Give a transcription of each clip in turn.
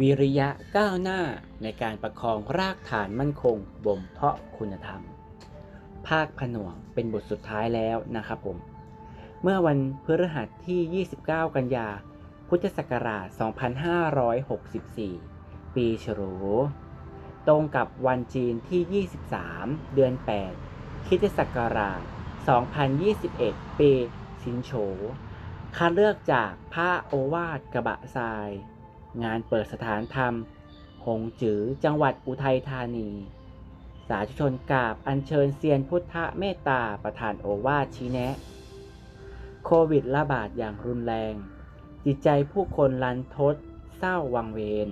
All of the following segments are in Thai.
วิริยะก้าวหน้าในการประคองรากฐานมั่นคงบ่มเพาะคุณธรรม ภาคผนวกเป็นบทสุดท้ายแล้วนะครับผม เมื่อวันพฤหัสที่ 29 กันยา พุทธศักราช 2564 ปีฉลูตรงกับวันจีนที่ 23 เดือน 8คริสตศักราช 2021 ปีสินโฉคัดเลือกจากพระโอวาทกระบะทราย งานเปิดสถานธรรม หงจือจังหวัดอุทัยธานี สาธุชนกราบอัญเชิญเซียนพุทธเมตตาประธานโอวาทชี้แนะ โควิดระบาดอย่างรุนแรง จิตใจผู้คนลันทดเศร้าวังเวง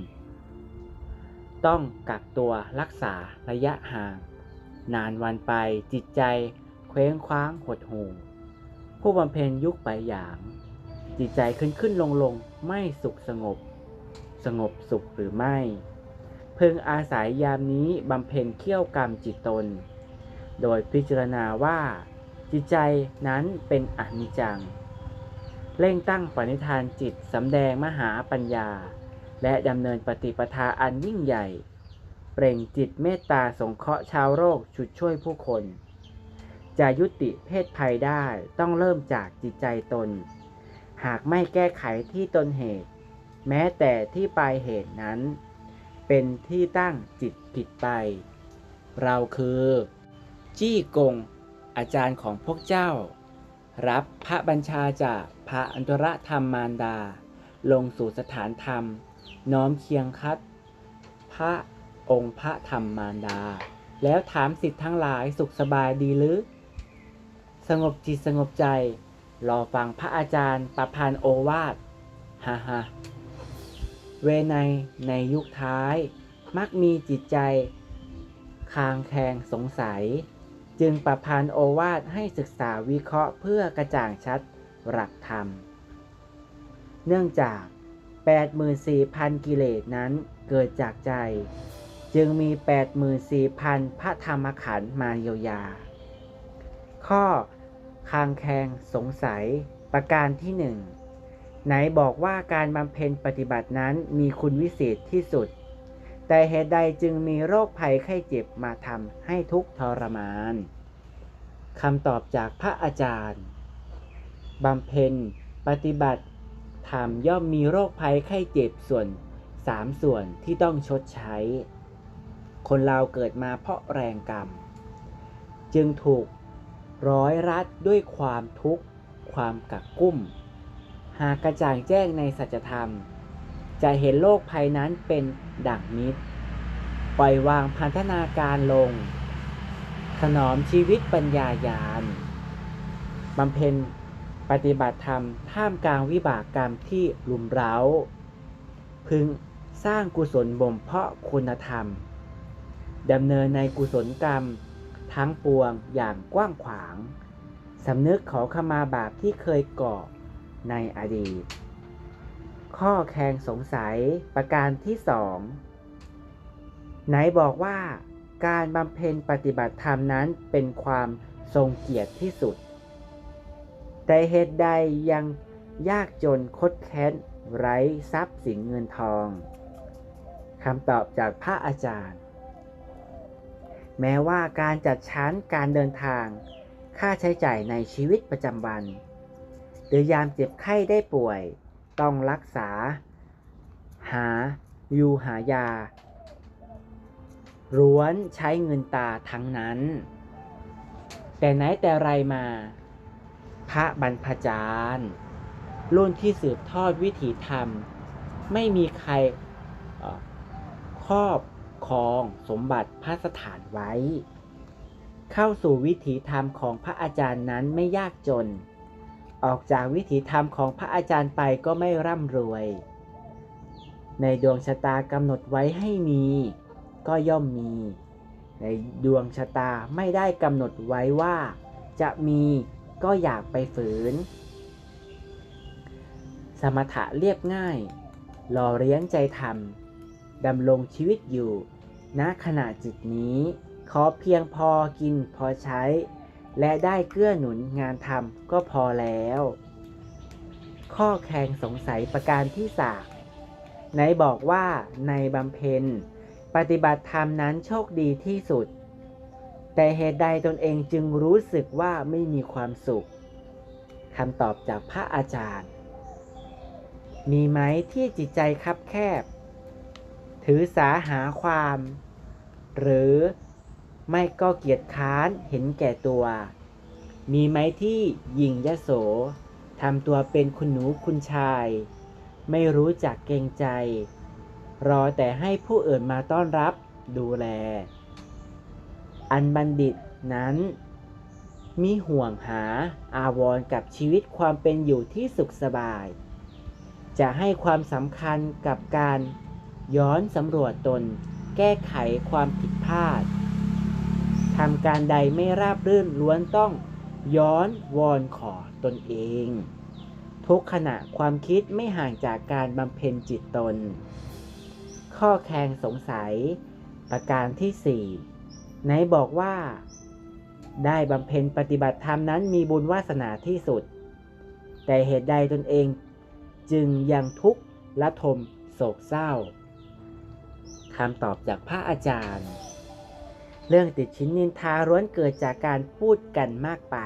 ต้องกักตัวรักษาระยะห่าง นานวันไปจิตใจเคว้งคว้างหดหู่ผู้บำเพ็ญยุคไปอย่าง จิตใจขึ้นขึ้นลงลงไม่สุขสงบ สงบสุขหรือไม่พึงอาศัยยามนี้บำเพ็ญเขี้ยวกรรมจิตตน โดยพิจารณาว่า จิตใจนั้นเป็นอนิจจัง เร่งตั้งปณิธานจิตสำแดงมหาปัญญา และดำเนินปฏิปทาอันยิ่งใหญ่ เปล่งจิตเมตตาสงเคราะห์ชาวโลกชุดช่วยผู้คน จะยุติเพศภัยได้ต้องเริ่มจากจิตใจตน หากไม่แก้ไขที่ตนเหตุ แม้แต่ที่ปลายเหตุนั้น เป็นที่ตั้งจิตผิดไป เราคือ จี้กง อาจารย์ของพวกเจ้า รับพระบัญชาจากพระอันตรธรรมมารดา ลงสู่สถานธรรม น้อมเคียงคัด พระองค์พระธรรมมารดา แล้วถามสิทธิ์ทั้งหลายสุขสบายดีหรือ สงบจิตสงบใจ รอฟังพระอาจารย์ประพันธ์โอวาทฮ่าฮ่า เวไนในยุคท้าย มักมีจิตใจ คางแคงสงสัย จึงประพันธ์โอวาทให้ศึกษาวิเคราะห์เพื่อกระจ่างชัดหลักธรรม เนื่องจาก 84,000 กิเลสนั้นเกิดจากใจ จึงมี 84,000 พระธรรมขันธ์มาเยียวยา ข้อคางแคงสงสัยประการที่หนึ่ง ไหนบอกว่าการบำเพ็ญปฏิบัตินั้นมีคุณวิเศษที่สุด แต่เหตุใดจึงมีโรคภัยไข้เจ็บมาทำให้ทุกทรมานคำตอบจากพระอาจารย์บำเพ็ญปฏิบัติธรรมย่อมมีโรคภัยไข้เจ็บส่วนสามส่วนที่ต้องชดใช้ คนเราเกิดมาเพราะแรงกรรม จึงถูกร้อยรัดด้วยความทุกข์ ความกักกุ้ม หากกระจ่างแจ้งในสัจธรรม จะเห็นโลกภัยนั้นเป็นดั่งมิตรปล่อยวางพันธนาการลง ถนอมชีวิตปัญญายานบำเพ็ญปฏิบัติธรรมท่ามกลางวิบากกรรมที่รุมเร้า พึงสร้างกุศลบ่มเพาะคุณธรรมดำเนินในกุศลกรรมทั้งปวงอย่างกว้างขวางสำนึกขอขมาบาปที่เคยก่อ ในอดีต ข้อแคงสงสัยประการที่สองไหนบอกว่าการบำเพ็ญปฏิบัติธรรมนั้นเป็นความทรงเกียรติที่สุด แต่เหตุใดยังยากจนคดแค้นไร้ทรัพย์สินเงินทองคำตอบจากพระอาจารย์ แม้ว่าการจัดชั้นการเดินทาง ค่าใช้จ่ายในชีวิตประจำวัน หรือยามเจ็บไข้ได้ป่วย ต้องรักษา หาอยู่หายาร้วนใช้เงินตาทั้งนั้น แต่ไหนแต่ไรมา พระบรรพจารย์รุ่นที่สืบทอดวิถีธรรม ไม่มีใครครอบครองสมบัติพระสถานไว้ เข้าสู่วิถีธรรมของพระอาจารย์นั้นไม่ยากจน ออกจากวิถีธรรมของพระอาจารย์ไปก็ไม่ร่ำรวย ในดวงชะตากำหนดไว้ให้มี ก็ย่อมมี ในดวงชะตาไม่ได้กำหนดไว้ว่า จะมีก็อยากไปฝืน สมถะเรียบง่ายหล่อเลี้ยงใจธรรมดำรงชีวิตอยู่ณขณะจิตนี้ ขอเพียงพอกินพอใช้ และได้เกื้อหนุนงานทำก็พอแล้ว ข้อแข่งสงสัยประการที่สามไหนบอกว่าในบำเพ็ญ ปฏิบัติธรรมนั้นโชคดีที่สุด แต่เหตุใดตนเองจึงรู้สึกว่าไม่มีความสุขคำตอบจากพระอาจารย์ มีไหมที่จิตใจคับแคบ ถือสาหาความ หรือ ไม่ก็เกียจค้านเห็นแก่ตัว มีไหมที่หยิ่งยโสทำตัวเป็นคุณหนูคุณชาย ไม่รู้จักเกรงใจ รอแต่ให้ผู้อื่นมาต้อนรับดูแล อันบัณฑิตนั้น มีห่วงหาอาวรกับชีวิตความเป็นอยู่ที่สุขสบาย จะให้ความสำคัญกับการย้อนสำรวจตน แก้ไขความผิดพลาด ทำการใดไม่ราบรื่นล้วนต้องย้อนวอนขอตนเอง ทุกขณะความคิดไม่ห่างจากการบำเพ็ญจิตตน ข้อแคงสงสัย ประการที่สี่ไหนบอกว่า ได้บำเพ็ญปฏิบัติธรรมนั้นมีบุญวาสนาที่สุด แต่เหตุใดตนเองจึงยังทุกข์และทมโศกเศร้าคำตอบจากพระอาจารย์ เรื่องติดชิ้นนินทาร้วนเกิดจากการพูดกันมากไป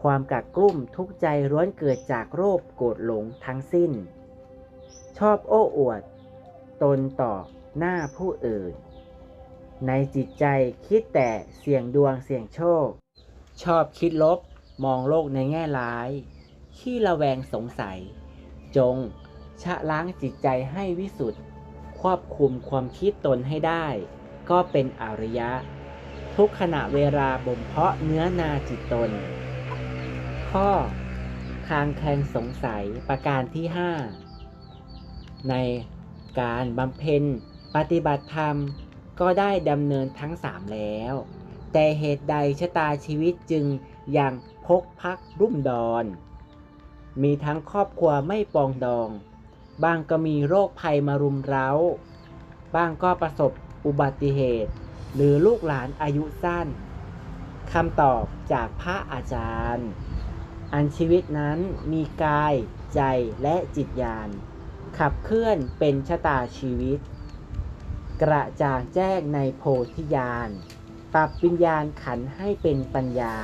ความกักกลุ่มทุกใจร้วนเกิดจากโรคโกรธหลงทั้งสิ้น ชอบโอ้อวด ตนต่อหน้าผู้อื่น ในจิตใจคิดแต่เสี่ยงดวงเสี่ยงโชค ชอบคิดลบมองโลกในแง่ร้าย ขี้ระแวงสงสัย จงชะล้างจิตใจให้วิสุทธิ์ ควบคุมความคิดตนให้ได้ ก็เป็นอริยะ ทุกขณะเวลาบ่มเพาะเนื้อนาจิตตน ข้อคางแคลงสงสัยประการที่ 5 ในการบำเพ็ญปฏิบัติธรรมก็ได้ดำเนินทั้งสามแล้ว แต่เหตุใดชะตาชีวิตจึงยังพกพักรุ่มดอน มีทั้งครอบครัวไม่ปองดอง บ้างก็มีโรคภัยมารุมเร้า บ้างก็ประสบอุบัติเหตุ หรือลูกหลานอายุสั้นคำตอบจากพระอาจารย์ อันชีวิตนั้นมีกาย ใจและจิตญาณ ขับเคลื่อนเป็นชะตาชีวิต กระจ่างแจ้งในโพธิญาณปรับวิญญาณขันให้เป็นปัญญา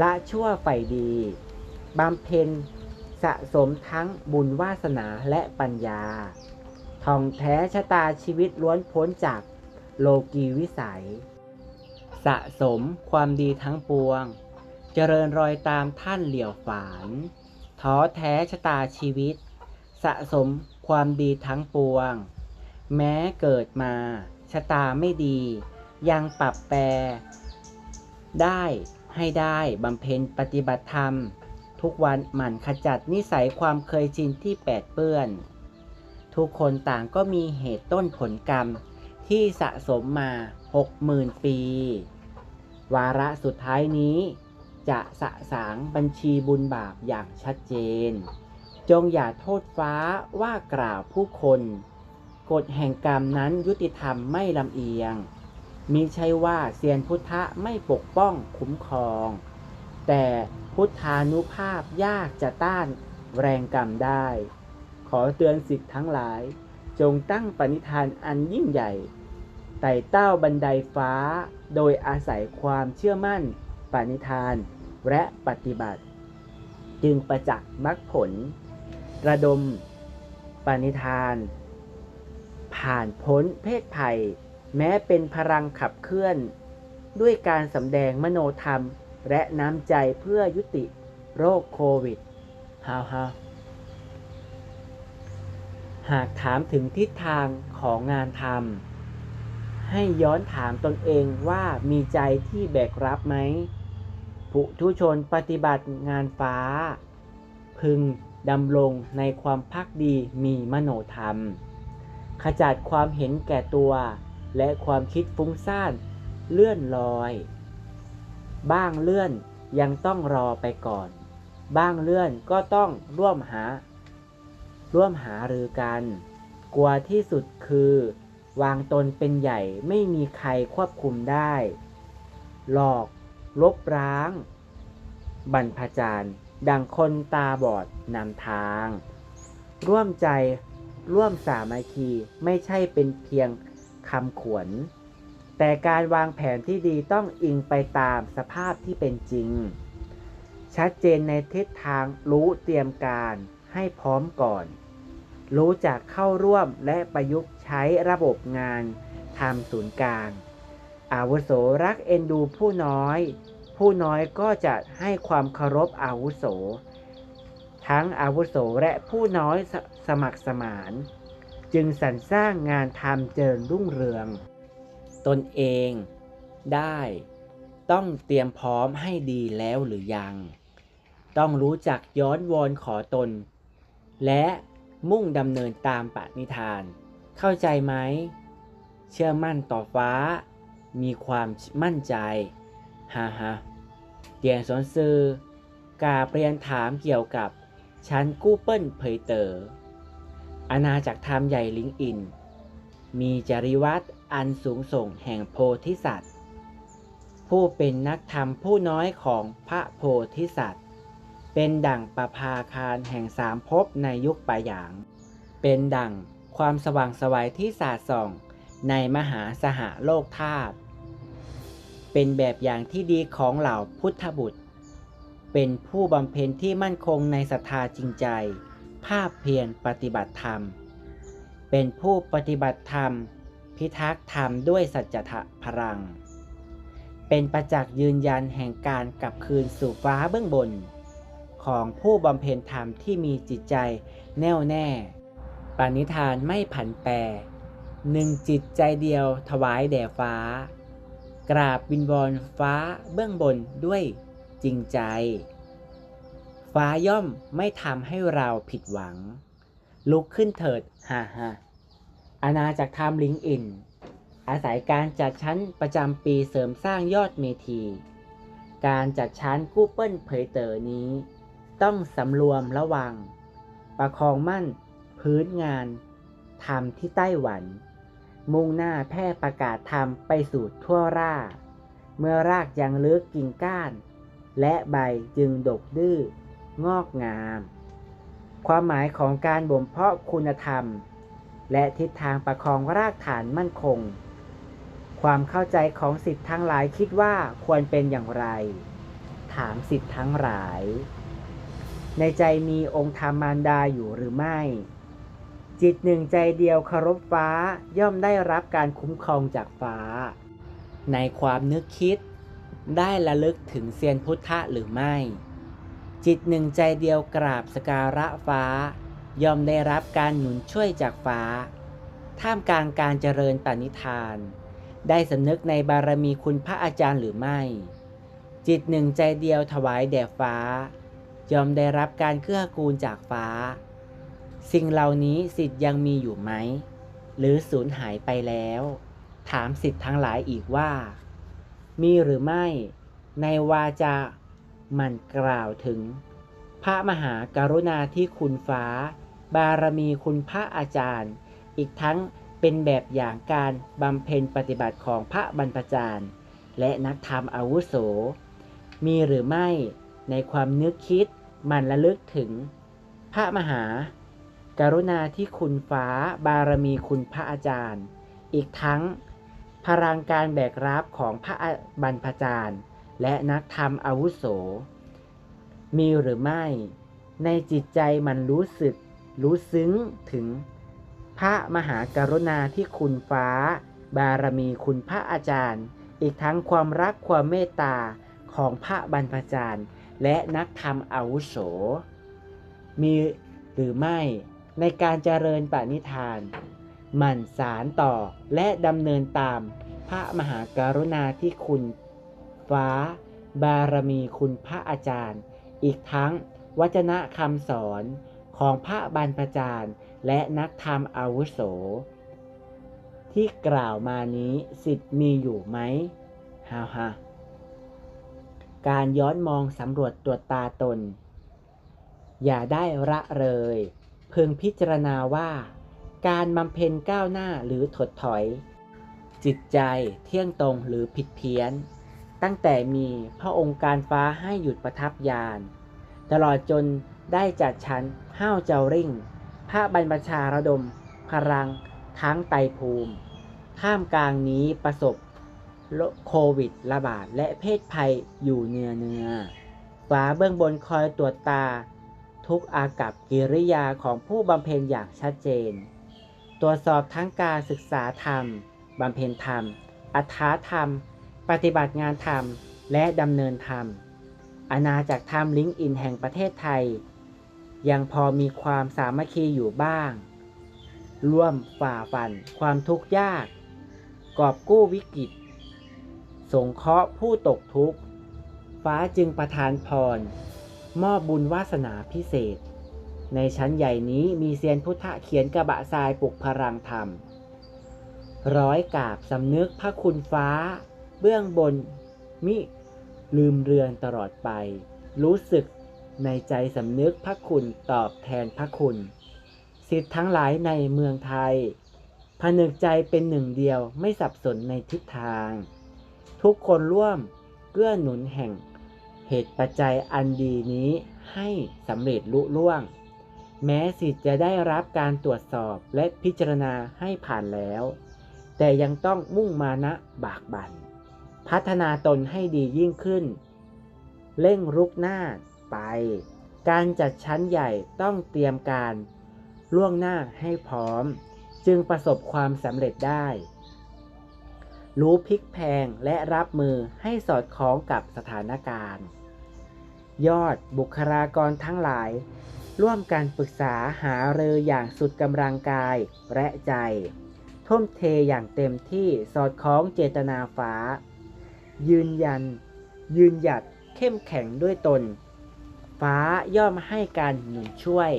ละชั่วไฟดีบำเพ็ญ สะสมทั้งบุญวาสนาและปัญญาท่องแท้ชะตาชีวิตล้วนพ้นจากโลกีวิสัย สะสมความดีทั้งปวง เจริญรอยตามท่านเหลี่ยวฝานท้อแท้ชะตาชีวิต สะสมความดีทั้งปวง แม้เกิดมาชะตาไม่ดี ยังปรับแปร ได้ให้ได้บำเพ็ญปฏิบัติธรรม ทุกวันหมั่นขจัดนิสัยความเคยชินที่แปดเปื้อน ทุกคนต่างก็มีเหตุต้นผลกรรมที่สะสมมา60,000ปี วาระสุดท้ายนี้ จะสะสางบัญชีบุญบาปอย่างชัดเจน จงอย่าโทษฟ้าว่ากล่าวผู้คน กฎแห่งกรรมนั้นยุติธรรมไม่ลำเอียงมิใช่ว่าเซียนพุทธะไม่ปกป้องคุ้มครอง แต่พุทธานุภาพยากจะต้านแรงกรรมได้ ขอเตือนสิทธิ์ทั้งหลาย จงตั้งปณิธานอันยิ่งใหญ่ ไต่เต้าบันไดฟ้า โดยอาศัยความเชื่อมั่น ปณิธานและปฏิบัติ จึงประจักษ์มรรคผล ระดมปณิธาน ผ่านพ้นเพศภัย แม้เป็นพลังขับเคลื่อน ด้วยการสำแดงมโนธรรม และน้ำใจเพื่อยุติโรคโควิดฮาวฮาหากถามถึงทิศทางของงานทำให้ย้อนถามตนเองว่ามีใจที่แบกรับไหมผู้ทุชนปฏิบัติงานฟ้า พึงดำรงในความพักดีมีมโนธรรม ขจัดความเห็นแก่ตัว และความคิดฟุ้งซ่านเลื่อนลอย บ้างเลื่อนยังต้องรอไปก่อน บ้างเลื่อนก็ต้องร่วมหา ร่วมหารือกัน กลัวที่สุดคือ วางตนเป็นใหญ่ไม่มีใครควบคุมได้ หลอก ลบร้าง บรรพจารย์ ดังคนตาบอดนำทาง ร่วมใจร่วมสามัคคีไม่ใช่เป็นเพียงคำขวน แต่การวางแผนที่ดีต้องอิงไปตามสภาพที่เป็นจริง ชัดเจนในทิศทางรู้เตรียมการให้พร้อมก่อน รู้จักเข้าร่วมและประยุกต์ใช้ระบบงานทำศูนย์กลาง อาวุโสรักเอ็นดูผู้น้อย ผู้น้อยก็จะให้ความเคารพอาวุโส ทั้งอาวุโสและผู้น้อยสสมัครสมาน จึงสรรสร้างงานทำเจริญรุ่งเรือง ตนเองได้ ต้องเตรียมพร้อมให้ดีแล้วหรือยัง ต้องรู้จักย้อนวอนขอตน และมุ่งดำเนินตามปณิธาน เข้าใจไหม เชื่อมั่นต่อฟ้า มีความมั่นใจฮ่าฮ่าเตียนสนซือกาเปลี่ยนถามเกี่ยวกับชั้นกู้เปิ้ลเผยเตอ๋ออาณาจักรธรรมใหญ่ลิงอิน มีจริวัตร อันสูงส่งแห่งโพธิสัตว์ ผู้เป็นนักธรรมผู้น้อยของพระโพธิสัตว์ เป็นดั่งประภาคารแห่งสามภพในยุคปะหยาง เป็นดั่งความสว่างสวัยที่สาดส่องในมหาสหโลกธาตุ เป็นแบบอย่างที่ดีของเหล่าพุทธบุตร เป็นผู้บำเพ็ญที่มั่นคงในศรัทธาจริงใจ ภาพเพียรปฏิบัติธรรม เป็นผู้ปฏิบัติธรรม พิทักษ์ธรรมด้วยสัจจะพลัง เป็นประจักษ์ยืนยันแห่งการกลับคืนสู่ฟ้าเบื้องบน ของผู้บำเพ็ญธรรมที่มีจิตใจแน่วแน่ ปณิธานไม่ผันแปรหนึ่งจิตใจเดียวถวายแด่ฟ้า กราบวินวอนฟ้าเบื้องบนด้วยจริงใจ ฟ้าย่อมไม่ทำให้เราผิดหวัง ลุกขึ้นเถิดฮ่าฮ่า อาณาจักรธรรมลิงอินอาศัยการจัดชั้นประจำปีเสริมสร้างยอดเมที การจัดชั้นกู้เปิ้ลเผยเต๋อนี้ ต้องสำรวมระวัง ประคองมั่นพื้นงานทำที่ไต้หวัน มุ่งหน้าแพร่ประกาศธรรมไปสู่ทั่วราเมื่อรากยังลึกกิ่งก้าน และใบจึงดกดื้อ งอกงาม ความหมายของการบ่มเพาะคุณธรรม และทิศทางประคองรากฐานมั่นคง ความเข้าใจของสิทธิ์ทั้งหลายคิดว่าควรเป็นอย่างไร ถามสิทธิ์ทั้งหลาย ในใจมีองค์ธรรมารดาอยู่หรือไม่ จิตหนึ่งใจเดียวคารพฟ้าย่อมได้รับการคุ้มครองจากฟ้า ในความนึกคิด ได้ระลึกถึงเซียนพุทธะหรือไม่ จิตหนึ่งใจเดียวกราบสการะฟ้า ย่อมได้รับการหนุนช่วยจากฟ้า ท่ามกลางการเจริญปณิธาน ได้สำนึกในบารมีคุณพระอาจารย์หรือไม่ จิตหนึ่งใจเดียวถวายแด่ฟ้ายอมได้รับการเกื้อกูลจากฟ้า สิ่งเหล่านี้สิทธิ์ยังมีอยู่ไหม หรือสูญหายไปแล้ว ถามสิทธิ์ทั้งหลายอีกว่า มีหรือไม่ในวาจามันกล่าวถึง พระมหากรุณาที่คุณฟ้า บารมีคุณพระอาจารย์ อีกทั้งเป็นแบบอย่างการบำเพ็ญปฏิบัติของพระบรรพจารย์ และนักธรรมอาวุโส มีหรือไม่ในความนึกคิดมันระลึกถึง พระมหากรุณาที่คุณฟ้าบารมีคุณพระอาจารย์ อีกทั้ง พลังการแบกรับของพระบรรพจารย์ และนักธรรมอาวุโส มีหรือไม่ ในจิตใจมันรู้สึก รู้ซึ้งถึงพระมหากรุณาที่คุณฟ้า บารมีคุณพระอาจารย์ อีกทั้งความรักความเมตตาของพระบรรพจารย์ และนักธรรมอาวุโส มีหรือไม่ในการเจริญปณิธาน หมั่นสารต่อและดำเนินตามพระมหากรุณาที่คุณฟ้า บารมีคุณพระอาจารย์ อีกทั้งวจนะคำสอน ของพระบรรพจารย์ และนักธรรมอาวุโส ที่กล่าวมานี้สิทธิ์มีอยู่ไหมฮาฮาการย้อนมองสำรวจตรวจตาตน อย่าได้ระเลย เพึงพิจารณาว่า การบำเพ็ญก้าวหน้าหรือถดถอย จิตใจเที่ยงตรงหรือผิดเพี้ยน ตั้งแต่มีพระองค์การฟ้าให้หยุดประทับยาน ตลอดจนได้จัดชั้น ห้าวเจ้าริ่ง พระบรรพชาระดม พลังทั้งไตภูมิ ท่ามกลางนี้ประสบโควิดระบาดและเพศภัยอยู่เนือเนือฟ้าเบื้องบนคอยตรวจตา ทุกอากับกิริยาของผู้บำเพ็ญอย่างชัดเจน ตรวจสอบทั้งการศึกษาธรรมบำเพ็ญธรรม อัธาธรรม ปฏิบัติงานธรรม และดำเนินธรรมอาณาจักรธรรมลิงก์อินแห่งประเทศไทย ยังพอมีความสามัคคีอยู่บ้าง ร่วมฝ่าฟันความทุกข์ยาก กอบกู้วิกฤต สงเคราะห์ผู้ตกทุกข์ ฟ้าจึงประทานพร มอบบุญวาสนาพิเศษ ในชั้นใหญ่นี้มีเซียนพุทธเขียนกระบะทรายปลุกพลังธรรม ร้อยกาบสำนึกพระคุณฟ้า เบื้องบนมิลืมเรือนตลอดไป รู้สึก ในใจสำนึกพระคุณตอบแทนพระคุณ สิทธิ์ทั้งหลายในเมืองไทยผนึกใจเป็นหนึ่งเดียวไม่สับสนในทิศทาง ทุกคนร่วมเกื้อหนุนแห่ง เหตุปัจจัยอันดีนี้ให้สำเร็จลุล่วง แม้สิทธิ์จะได้รับการตรวจสอบและพิจารณาให้ผ่านแล้ว แต่ยังต้องมุ่งมานะบากบัน่นพัฒนาตนให้ดียิ่งขึ้น เร่งรุกหน้า ไป การจัดชั้นใหญ่ต้องเตรียมการล่วงหน้าให้พร้อม จึงประสบความสำเร็จได้ รู้พลิกแพงและรับมือให้สอดคล้องกับสถานการณ์ ยอดบุคลากรทั้งหลาย ร่วมกันปรึกษาหาเรืออย่างสุดกำลังกายและใจ ทุ่มเทอย่างเต็มที่สอดคล้องเจตนาฟ้า ยืนยัน ยืนหยัดเข้มแข็งด้วยตน ฟ้าย่อมให้การหนุนช่วย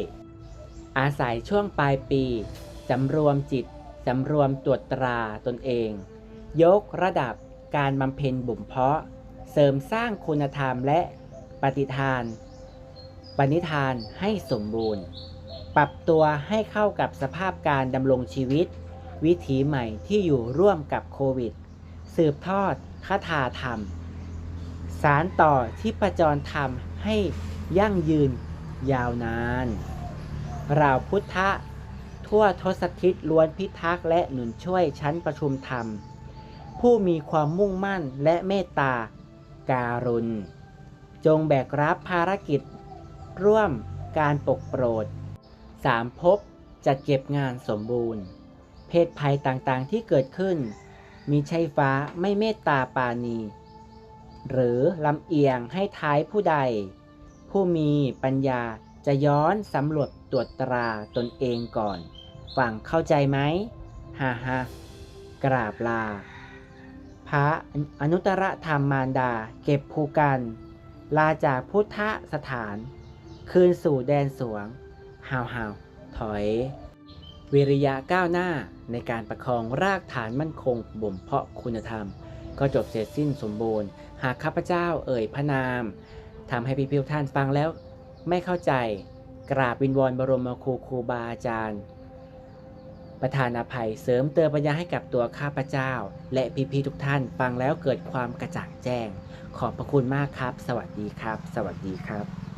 อาศัยช่วงปลายปีสำรวมจิตสำรวมตรวจตราตนเอง ยกระดับการบำเพ็ญบ่มเพาะ เสริมสร้างคุณธรรมและปฏิทาน ปณิธานให้สมบูรณ์ ปรับตัวให้เข้ากับสภาพการดำรงชีวิต วิถีใหม่ที่อยู่ร่วมกับโควิด สืบทอดคาถาธรรม สารต่อที่ประจรธรรมให้ ยั่งยืนยาวนานเราพุทธะทั่วทศทิศล้วนพิทักษ์และหนุนช่วยชั้นประชุมธรรม ผู้มีความมุ่งมั่นและเมตตาการุณ จงแบกรับภารกิจ ร่วมการปกโปรดสามภพจัดเก็บงานสมบูรณ์ เพศภัยต่างๆที่เกิดขึ้น มีชัยฟ้าไม่เมตตาปาณี หรือลำเอียงให้ท้ายผู้ใด ผู้มีปัญญาจะย้อนสำรวจตรวจตราตนเองก่อนฟังเข้าใจไหมฮ่าฮ่ากราบลา พระอนุตตรธรรมมารดาเก็บภูกัน ลาจากพุทธสถาน คืนสู่แดนสวงฮาวฮาวถอย วิริยะก้าวหน้าในการประคองรากฐานมั่นคงบ่มเพาะคุณธรรม ก็จบเสร็จสิ้นสมบูรณ์ หากข้าพเจ้าเอ่ยพระนาม ทำให้พี่พิวท่านฟังแล้วไม่เข้าใจกราบวินวอนบรมครูครูบาอาจารย์ ประธานอภัยเสริมเติมปัญญาให้กับตัวข้าพเจ้า และพี่พี่ทุกท่านฟังแล้วเกิดความกระจ่างแจ้ง ขอบพระคุณมากครับ สวัสดีครับ สวัสดีครับ